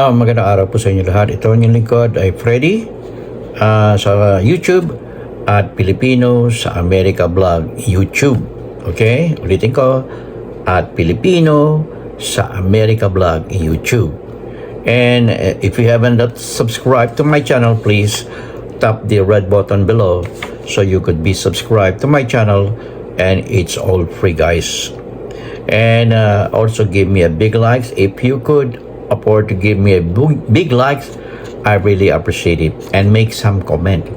Ah, magandang araw po sa inyo lahat. Ito ang inyong lingkod ay Freddy ah, sa YouTube at Pilipino sa America Vlog YouTube. Okay? Ulitin ko at Pilipino sa America Vlog YouTube. And uh, if you haven't subscribed to my channel, please tap the red button below so you could be subscribed to my channel and it's all free guys. And uh, also give me a big likes if you could afford to give me a big likes I really appreciate it and make some comment.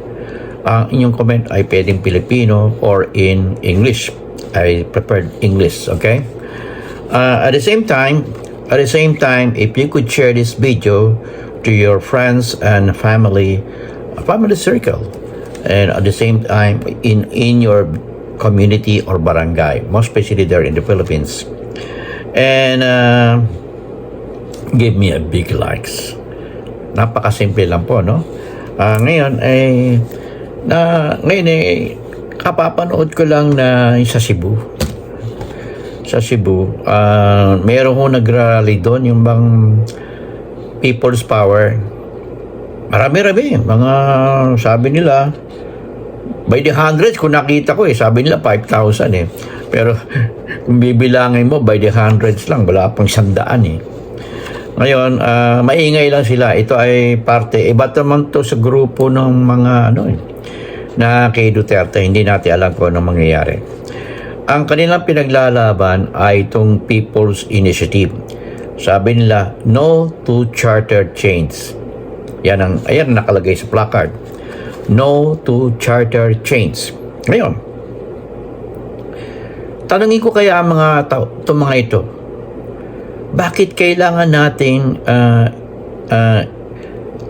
Ang inyong comment ay pwedeng Filipino or in English. I preferred English okay? Uh, at the same time at the same time if you could share this video to your friends and family family circle and at the same time in in your community or barangay most especially there in the Philippines. And uh, give me a big likes. Napakasimple lang po no? Ah, ngayon ay na ngayon eh kapapanood ko lang na sa Cebu. Sa Cebu ah meron ho nagrally doon yung bang People's Power. Marami-rami mga sabi nila by the hundreds kung nakita ko eh sabi nila 5,000 eh. Pero kung bibilangin mo by the hundreds lang wala pang sandaan eh ngayon, ah, maingay lang sila. Ito ay parte, iba naman to sa grupo ng mga ano eh, na kay Duterte. Hindi natin alam kung ano mangyayari. Ang kanilang pinaglalaban ay itong People's Initiative. Sabi nila, no to charter chains. Yan ang, ayan nakalagay sa placard. No to charter chains. Ngayon, tanungin ko kaya ang mga tao, itong mga ito, bakit kailangan nating uh, uh,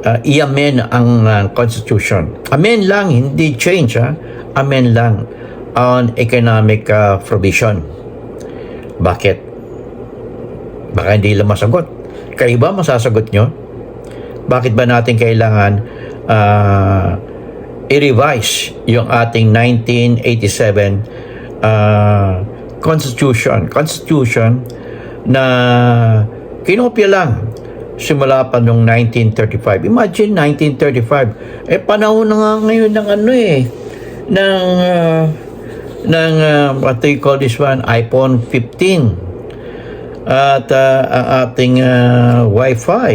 uh, i-amend ang uh, Constitution? Amend lang, hindi change. Ha? Amend lang on economic uh, provision. Bakit? Baka hindi lang masagot. Kayo ba masasagot nyo? Bakit ba natin kailangan uh, i-revise yung ating 1987 uh, Constitution? Constitution na kinopya lang simula pa noong 1935. Imagine 1935. Eh panahon na nga ngayon ng ano eh ng uh, ng uh, what do you call this one? iPhone 15 at uh, ang ating uh, Wi-Fi.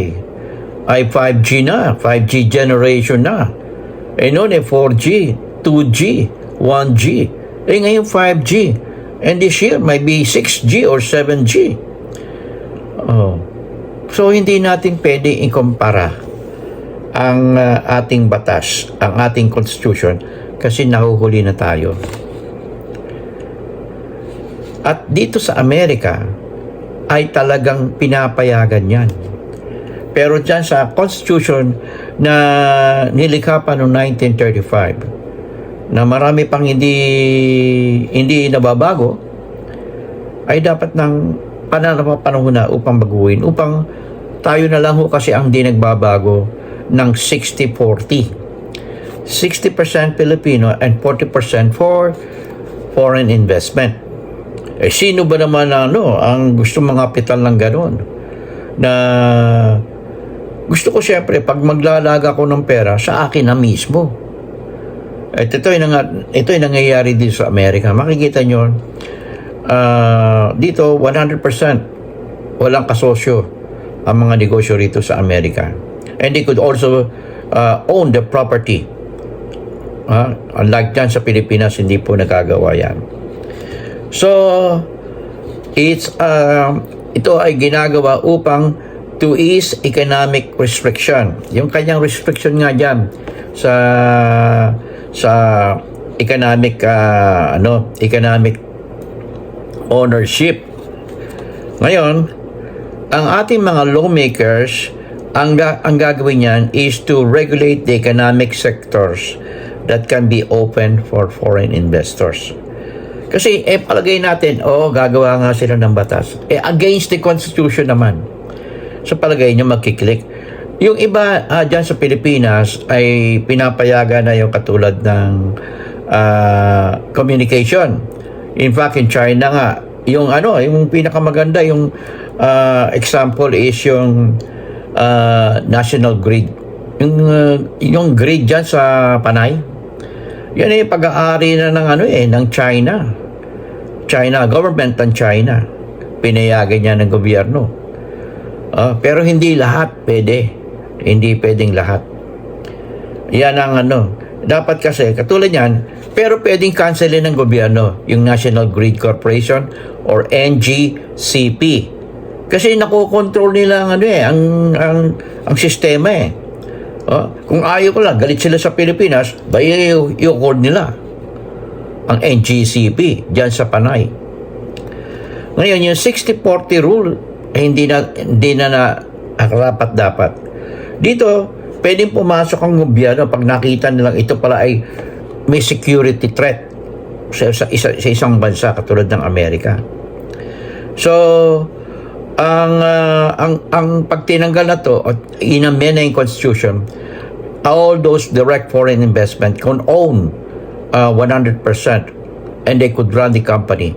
Ay 5G na. 5G generation na. Eh noon eh 4G 2G 1G eh ngayon 5G and this year might be 6G or 7G Oh. So hindi natin pwede ikumpara ang uh, ating batas, ang ating constitution kasi nahuhuli na tayo. At dito sa Amerika ay talagang pinapayagan yan. Pero dyan sa constitution na nilikha pa noong 1935 na marami pang hindi hindi nababago ay dapat ng panahon na upang baguhin upang tayo na lang ho kasi ang di nagbabago ng 60-40 60% Filipino and 40% for foreign investment. Eh sino ba naman ano ang gusto mga kapital ng ganon? Na gusto ko siyempre pag maglalaga ko ng pera sa akin na mismo. At ito ay, nang, ito ay nangyayari din sa Amerika. Makikita nyo uh, dito 100% walang kasosyo ang mga negosyo rito sa Amerika. And they could also uh, own the property. Uh, unlike dyan sa Pilipinas, hindi po nagagawa yan. So, it's, uh, ito ay ginagawa upang to ease economic restriction. Yung kanyang restriction nga dyan sa sa economic uh, ano economic ownership. Ngayon, ang ating mga lawmakers, ang, ga- ang gagawin niyan is to regulate the economic sectors that can be open for foreign investors. Kasi, eh, palagay natin, oh, gagawa nga sila ng batas. Eh, against the Constitution naman. So, palagay nyo magkiklik. Yung iba uh, dyan sa Pilipinas ay pinapayagan na yung katulad ng uh, communication In fact, in China nga, yung ano, yung pinakamaganda, yung uh, example is yung ah, national grid. Yung, ah, yung grid dyan sa Panay, yan ay pag-aari na ng ano eh, ng China. China, government ng China. Pinayagan niya ng gobyerno. Ah, pero hindi lahat pwede. Hindi pwedeng lahat. Yan ang ano. Dapat kasi, katulad yan, pero pwedeng cancelin ng gobyerno, yung National Grid Corporation or NGCP. Kasi nakokontrol nila ang ano eh, ang, ang, ang sistema eh. Oh, kung ayaw ko lang, galit sila sa Pilipinas, ba i-accord nila ang NGCP dyan sa Panay. Ngayon, yung 60-40 rule, eh, hindi na, hindi na na karapat dapat. Dito, pwedeng pumasok ang gobyerno pag nakita nilang ito pala ay may security threat sa, sa, isa, sa isang bansa katulad ng Amerika. So, ang ah, ang ang pagtinanggal na to at inamend na yung constitution all those direct foreign investment can own uh, 100% and they could run the company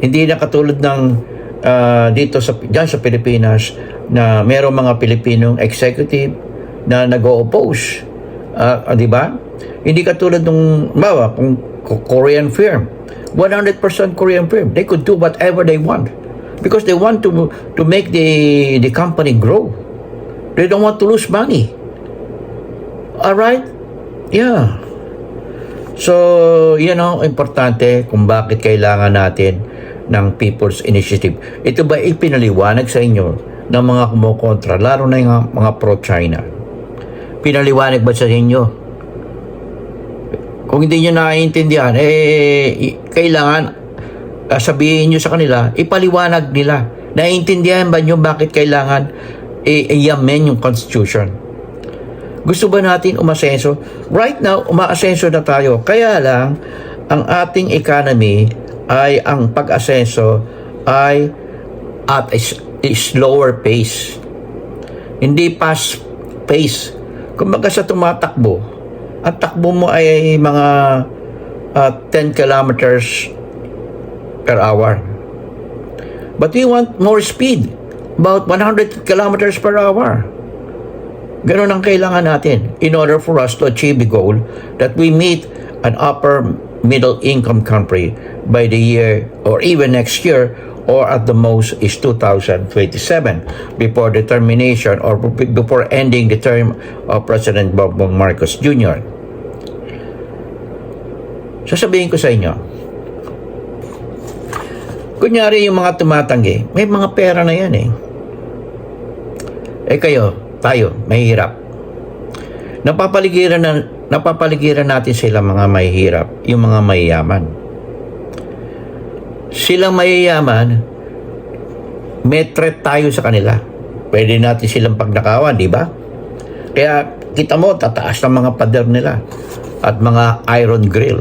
hindi na katulad ng ah, dito sa diyan sa Pilipinas na merong mga Pilipinong executive na nag-oppose Ah, di ba? Hindi katulad ng bawa kung Ko- Korean firm 100% Korean firm they could do whatever they want. Because they want to to make the the company grow. They don't want to lose money. All right yeah. So, yan ang importante kung bakit kailangan natin ng People's Initiative. Ito ba ipinaliwanag sa inyo ng mga kumukontra, lalo na yung mga pro-China? Pinaliwanag ba sa inyo? Kung hindi nyo naiintindihan, eh, kailangan ah, sabihin nyo sa kanila, ipaliwanag nila. Naiintindihan ba nyo bakit kailangan i-amend yung Constitution? Gusto ba natin umasenso? Right now, umaasenso na tayo. Kaya lang, ang ating economy ay ang pag-asenso ay at a slower pace. Hindi fast pace. Kumbaga sa tumatakbo, ang takbo mo ay mga ah, 10 kilometers per hour. But we want more speed. About 100 kilometers per hour. Ganun ang kailangan natin in order for us to achieve the goal that we meet an upper middle income country by the year or even next year or at the most is 2027 before the termination or before ending the term of President Bongbong Marcos Jr. Sasabihin ko sa inyo, kunyari yung mga tumatanggi, may mga pera na yan eh. Eh kayo, tayo, mahihirap. Napapaligiran na napapaligiran natin sila mga mahihirap, yung mga mayayaman. Silang mayayaman, may tayo sa kanila. Pwede natin silang pagnakawan, di ba? Kaya kita mo, tataas ng mga pader nila at mga iron grill.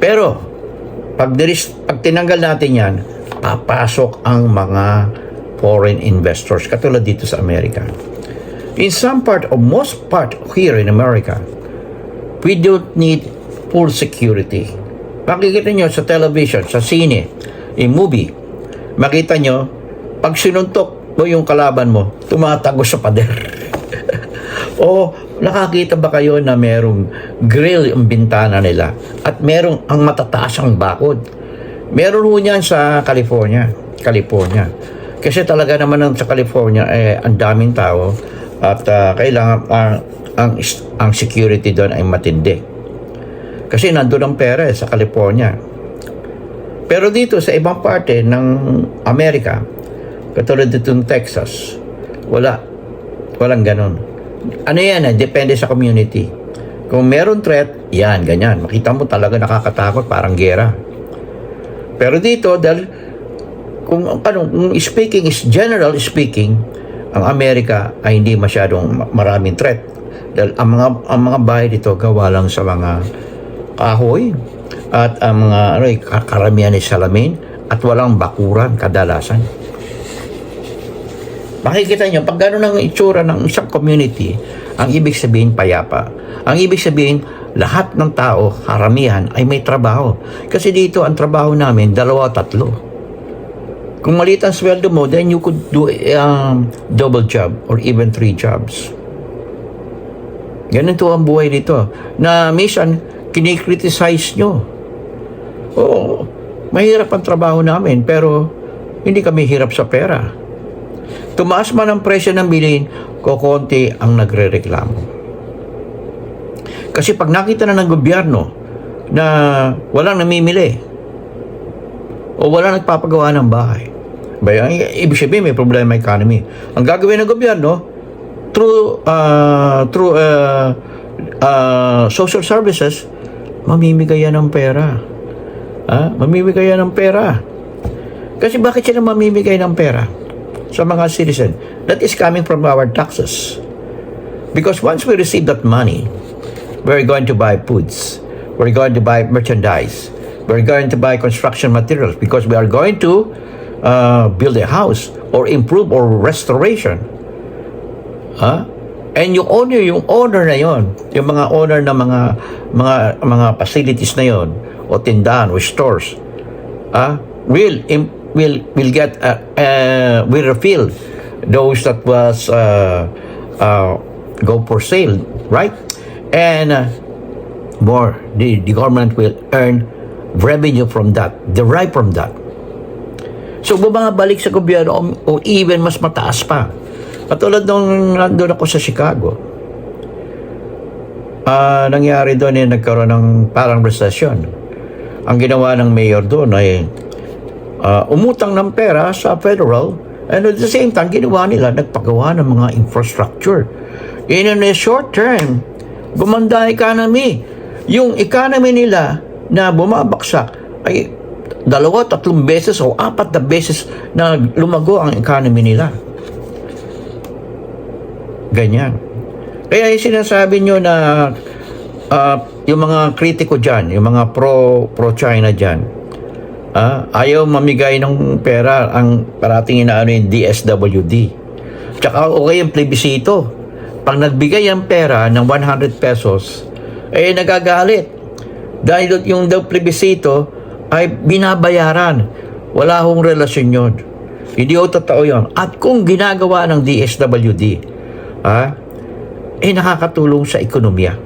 Pero, pag, diris, pag tinanggal natin yan, papasok ang mga foreign investors, katulad dito sa Amerika. In some part or most part here in America, we don't need full security. Makikita nyo sa television, sa sine, in movie, makita nyo, pag sinuntok mo yung kalaban mo, tumatago sa pader. o nakakita ba kayo na merong grill yung bintana nila at merong ang matataas ang bakod? Meron ho niyan sa California. California. Kasi talaga naman ang sa California eh ang daming tao at ah, kailangan ang ang ang security doon ay matindi. Kasi nandoon ang pera eh, sa California. Pero dito sa ibang parte ng Amerika, katulad dito ng Texas, wala. Walang ganon. Ano yan eh, depende sa community. Kung meron threat, yan, ganyan. Makita mo talaga nakakatakot, parang gera. Pero dito, dahil kung ano, kung speaking is general speaking, ang Amerika ay hindi masyadong ma- maraming threat. Dahil ang mga ang mga bahay dito gawa lang sa mga kahoy at ang mga ano, eh, ka- karamihan ay salamin at walang bakuran kadalasan. Makikita nyo, pag gano'n ang itsura ng isang community, ang ibig sabihin payapa. Ang ibig sabihin, lahat ng tao, karamihan, ay may trabaho. Kasi dito, ang trabaho namin, dalawa, tatlo. Kung maliit ang sweldo mo, then you could do um, double job or even three jobs. Ganito ang buhay dito. Na minsan, kinikriticize nyo. Oo, mahirap ang trabaho namin, pero hindi kami hirap sa pera. Tumaas man ang presyo ng bilhin, kokonti ang nagre-reklamo. Kasi pag nakita na ng gobyerno na walang namimili o walang nagpapagawa ng bahay, ba, ibig sabihin may problema economy. Ang gagawin ng gobyerno, through uh, through uh, uh, social services, mamimigay yan ng pera. Ah, mamimigay yan ng pera. Kasi bakit sila mamimigay ng pera sa mga citizen? That is coming from our taxes. Because once we receive that money, we're going to buy foods. We're going to buy merchandise. We're going to buy construction materials because we are going to uh, build a house or improve or restoration. Ha? And yung owner, yung owner na yon, yung mga owner ng mga mga mga facilities na yon o tindahan o stores, ah, will will will get uh, uh, will refill those that was uh, uh, go for sale, right? And uh, more, the, the government will earn revenue from that, derive from that. So bumabalik sa gobyerno o even mas mataas pa. Katulad nung nandun ako sa Chicago. Ah, nangyari doon eh, nagkaroon ng parang recession. Ang ginawa ng mayor doon ay ah, umutang ng pera sa federal and at the same time ginawa nila nagpagawa ng mga infrastructure. In a short term, gumanda economy. Yung economy nila na bumabaksak ay dalawa, tatlong beses o apat na beses na lumago ang economy nila. Ganyan. Kaya yung sinasabi nyo na ah, yung mga kritiko dyan, yung mga pro, pro-China dyan, ah, ayaw mamigay ng pera ang parating inaano yung DSWD. Tsaka okay yung plebisito. Pag nagbigay ang pera ng 100 pesos, eh nagagalit. Dahil yung daw plebisito ay binabayaran. Wala hong relasyon yun. Hindi ho totoo yun. At kung ginagawa ng DSWD, ha, eh nakakatulong sa ekonomiya.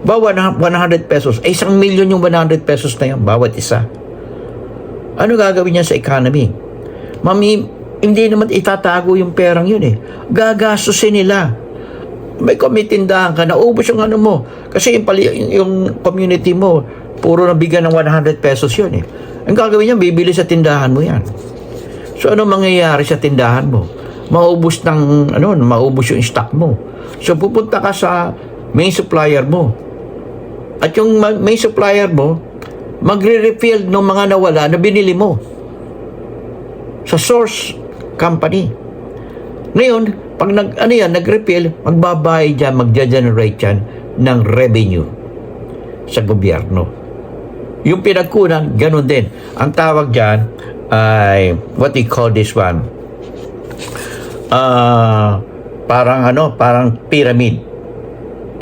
Ba 100 pesos, eh isang milyon yung 100 pesos na yan, bawat isa. Ano gagawin niya sa economy? Mami, hindi naman itatago yung perang yun eh. Gagastusin nila. May kumitindahan ka, naubos yung ano mo. Kasi yung, pali, yung community mo, puro nabigyan ng 100 pesos yun eh. Ang gagawin niya, bibili sa tindahan mo yan. So ano mangyayari sa tindahan mo? Maubos ng ano, maubos yung stock mo. So pupunta ka sa main supplier mo. At yung ma- main supplier mo, magre-refill ng mga nawala na binili mo sa source company. Ngayon, pag nag, ano yan, nag-refill, magbabayad dyan, magja-generate yan ng revenue sa gobyerno. Yung pinagkunan, ganun din. Ang tawag dyan ay, what we call this one, ah parang ano, parang pyramid.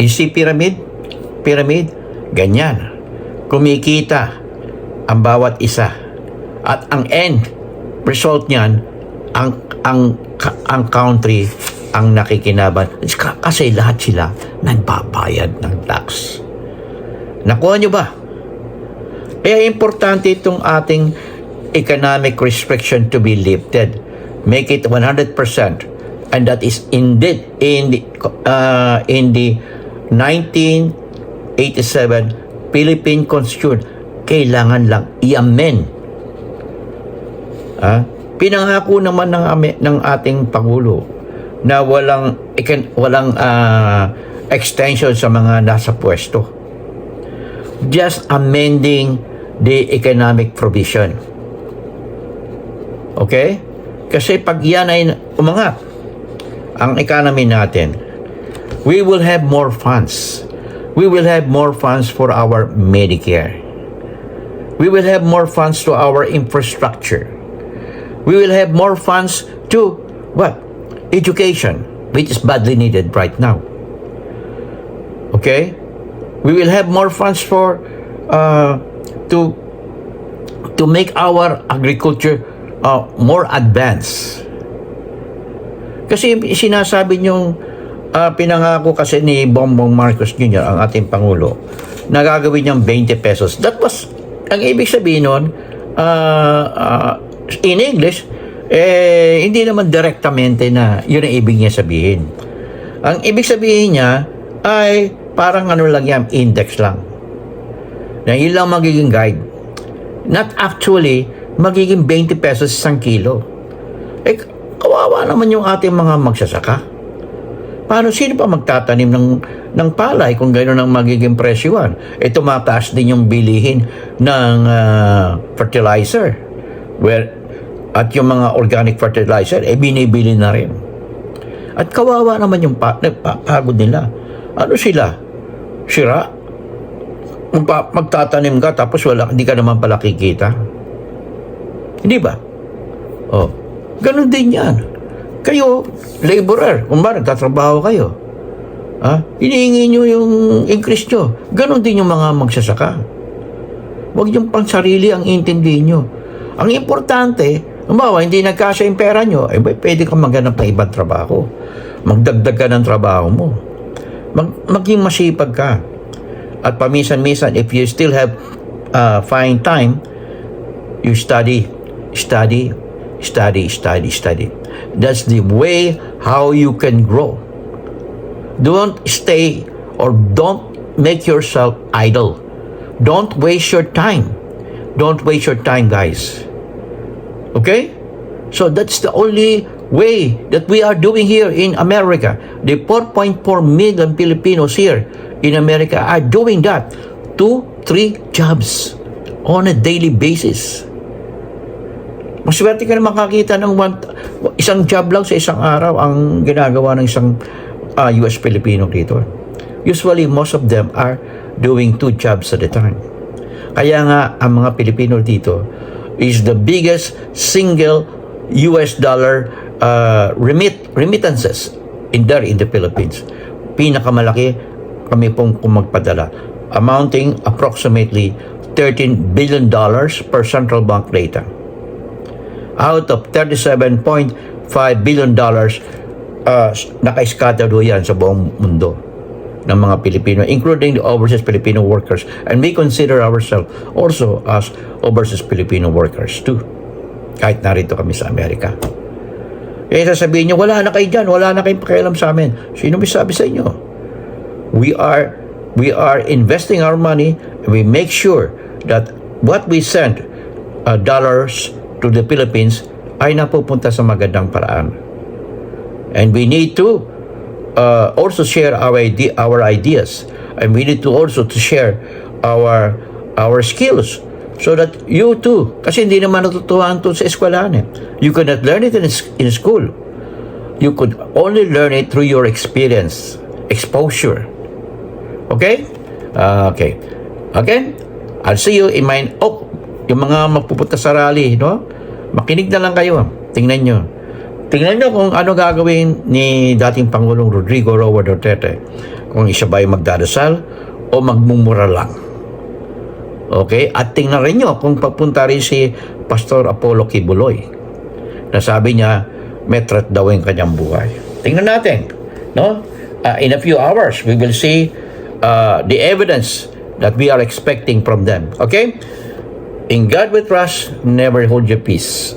You see pyramid? Pyramid? Ganyan. Kumikita ang bawat isa. At ang end result niyan, ang ang ang country ang nakikinaban. Kasi lahat sila nagbabayad ng tax. Nakuha nyo ba? Kaya importante itong ating economic restriction to be lifted. Make it 100%. And that is indeed in the, uh, in the 1987 Philippine Constitution. Kailangan lang i-amend. Ah, pinangako naman ng, ng ating Pangulo na walang ikan- walang ah, extension sa mga nasa pwesto. Just amending the economic provision. Okay? Kasi pag yan ay umangat, ang economy natin, we will have more funds. We will have more funds for our Medicare. We will have more funds to our infrastructure. We will have more funds to what? Education, which is badly needed right now. Okay? We will have more funds for uh, to to make our agriculture uh, more advanced. Kasi sinasabi niyong ah, pinangako kasi ni Bongbong Marcos Jr., ang ating Pangulo, na gagawin niyang 20 pesos. That was, ang ibig sabihin nun, ah, ah, in English, eh, hindi naman direktamente na yun ang ibig niya sabihin. Ang ibig sabihin niya ay parang ano lang yan, index lang. Na yun lang magiging guide. Not actually, magiging 20 pesos isang kilo. Eh, kawawa naman yung ating mga magsasaka. Paano sino pa magtatanim ng ng palay kung gano'n ang magiging presyuhan? Eh tumataas din yung bilihin ng ah, fertilizer. Where at yung mga organic fertilizer eh binibili na rin. At kawawa naman yung pa, pa- pagod nila. Ano sila? Sira? Magpa, magtatanim ka tapos wala hindi ka naman pala kikita. Hindi ba? Oh. Ganun din yan. Kayo, laborer, ba nagtatrabaho kayo, ha? hinihingi nyo yung increase nyo. Ganon din yung mga magsasaka. Huwag yung pang sarili ang intindihin nyo. Ang importante, umawa, hindi nagkasya yung pera nyo, eh, pwede kang maghanap ng ibang trabaho. Magdagdag ka ng trabaho mo. Mag, maging masipag ka. At paminsan-minsan, if you still have uh, find time, you study, study, study, study, study. That's the way how you can grow. Don't stay or don't make yourself idle. Don't waste your time. Don't waste your time, guys. Okay? So that's the only way that we are doing here in America. The 4.4 million Filipinos here in America are doing that. Two, three jobs on a daily basis. Maswerte ka na makakita ng one, isang job lang sa isang araw ang ginagawa ng isang uh, US Filipino dito. Usually, most of them are doing two jobs at a time. Kaya nga, ang mga Pilipino dito is the biggest single US dollar uh, remit remittances in there in the Philippines. Pinakamalaki kami pong kumagpadala amounting approximately 13 billion dollars per central bank data out of 37.5 billion dollars uh, naka-scatter do yan sa buong mundo ng mga Pilipino, including the overseas Filipino workers. And we consider ourselves also as overseas Filipino workers too. Kahit narito kami sa Amerika. Eh, sasabihin nyo, wala na kayo dyan, wala na kayong pakialam sa amin. Sino may sabi sa inyo? We are, we are investing our money, and we make sure that what we send uh, dollars to the Philippines ay napupunta sa magandang paraan. And we need to uh, also share our ide- our ideas, and we need to also to share our our skills so that you too, kasi hindi naman natutuhan to sa eskwelahan eh. You cannot learn it in, in school. You could only learn it through your experience, exposure. Okay? Uh, okay. Again, I'll see you in my... Oh, yung mga magpupunta sa rally, no? Makinig na lang kayo. Tingnan nyo. Tingnan nyo kung ano gagawin ni dating Pangulong Rodrigo Roa Duterte. Kung isa ba ay magdadasal o magmumura lang. Okay? At tingnan rin nyo kung papunta rin si Pastor Apollo Kibuloy. Na sabi niya, may threat daw yung kanyang buhay. Tingnan natin. No? Uh, in a few hours, we will see uh, the evidence that we are expecting from them. Okay? In God we trust, never hold your peace.